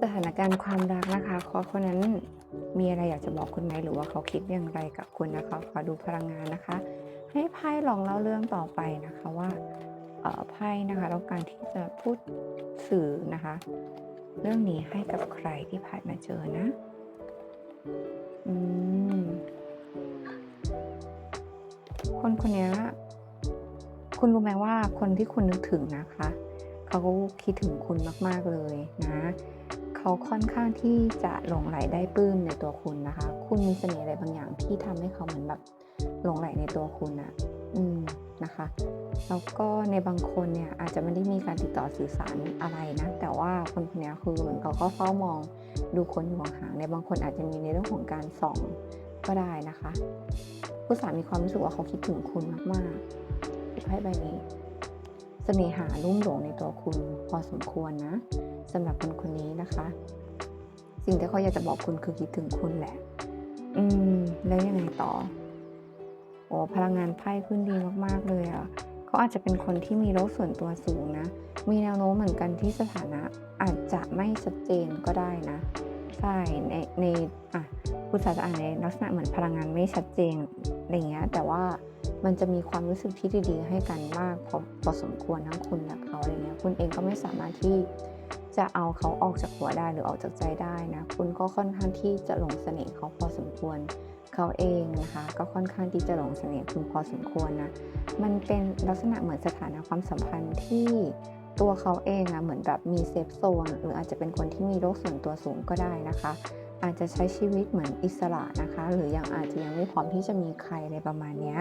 สถานการณ์ความรักนะคะขาคนนั้นมีอะไรอยากจะบอกคุณไหมหรือว่าเขาคิดอย่างไรกับคุณนะคะขอดูพลังงานนะคะ ให้ไพ่ลองเล่าเรื่องต่อไปนะคะว่าไพ่นะคะต้องการที่จะพูดสื่อนะคะ เรื่องนี้ให้กับใครที่ผ่านมาเจอนะอืมคนคนนี้คุณรู้ไหมว่าคนที่คุณนึกถึงนะคะ เขาคิดถึงคุณมาก ๆ เลยนะ เขาค่อนข้างที่จะหลงไหลได้ปลื้มในตัวคุณนะคะ คุณมีเสน่ห์อะไรบางอย่างที่ทำให้เขาเหมือนแบบหลงไหลในตัวคุณอะอืมนะคะแล้วก็ในบางคนเนี่ยอาจจะไม่ได้มีการติดต่อสื่อสารอะไรนะแต่ว่าคนคนนี้คือเหมือนเขาก็เฝ้ามองดูคนอยู่ห่างในบางคนอาจจะมีในเรื่องของการส่องก็ได้นะคะผู้สามีความรู้สึกว่าเขาคิดถึงคุณมากๆไพ่ใบนี้ เสน่หาลุ่มหลงในตัวคุณพอสมควรนะ สำหรับคนคนนี้นะคะ สิ่งที่เขาอยากจะบอกคุณคือคิดถึงคุณแหละ อืม แล้วยังไงต่อ โอ้พลังงานไพ่ขึ้นดีมากๆเลยอะ่ะเขาอาจจะเป็นคนที่มีโลกส่วนตัวสูงนะ มีแนวโน้มเหมือนกันที่สถานะอาจจะไม่ชัดเจนก็ได้นะ ใช่ ในในอะคุณสาจะอ่านในลักษณะเหมือนพลังงานไม่ชัดเจนอะไรเงี้ย แต่ว่ามันจะมีความรู้สึกที่ดีๆ ให้กันมากพอพอสมควรทั้งคุณและเขาอะไรเงี้ย คุณเองก็ไม่สามารถที่ จะเอาเขาออกจากหัวได้หรือออกจากใจได้นะคุณก็ค่อนข้างที่จะหลงเสน่ห์เขาพอสมควรเขาเองนะคะ ก็ค่อนข้างที่จะหลงเสน่ห์คุณพอสมควรนะมันเป็นลักษณะเหมือนสถานะความสัมพันธ์ที่ตัวเขาเองอะเหมือนแบบมีเซฟโซนหรืออาจจะเป็นคนที่มีโลกส่วนตัวสูงก็ได้นะคะ อาจจะใช้ชีวิตเหมือนอิสระนะคะ หรือยังอาจจะยังไม่พร้อมที่จะมีใครอะไรประมาณนี้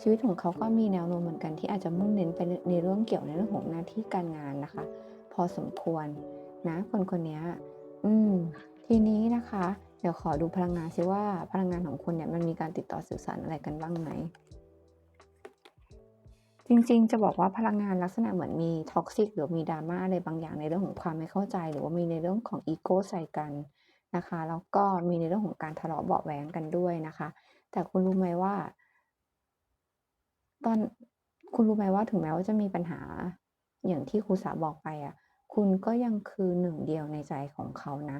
ชีวิตของเขาก็มีแนวโน้มเหมือนกันที่อาจจะมุ่งเน้นไปในเรื่องเกี่ยวในเรื่องของหน้าที่การงานนะคะ อสมควรนะคนคนนี้อืมทีนี้นะคะ เดี๋ยวขอดูพลังงานซิว่าพลังงานของคุณเนี่ยมันมีการติดต่อสื่อสารอะไรกันบ้างไหมจริงๆ จะบอกว่าพลังงานลักษณะเหมือนมีท็อกซิกหรือมีดราม่าอะไรบางอย่างในเรื่องของความไม่เข้าใจ หรือว่ามีในเรื่องของอีโก้ใส่กันนะคะ แล้วก็มีในเรื่องของการทะเลาะเบาะแว้งกันด้วยนะคะ แต่คุณรู้ไหมว่า ตอนคุณรู้ไหมว่าถึงแม้ว่าจะมีปัญหาอย่างที่ครูสาบอกไปอะ คุณก็ยังคือหนึ่งเดียวในใจของเขานะ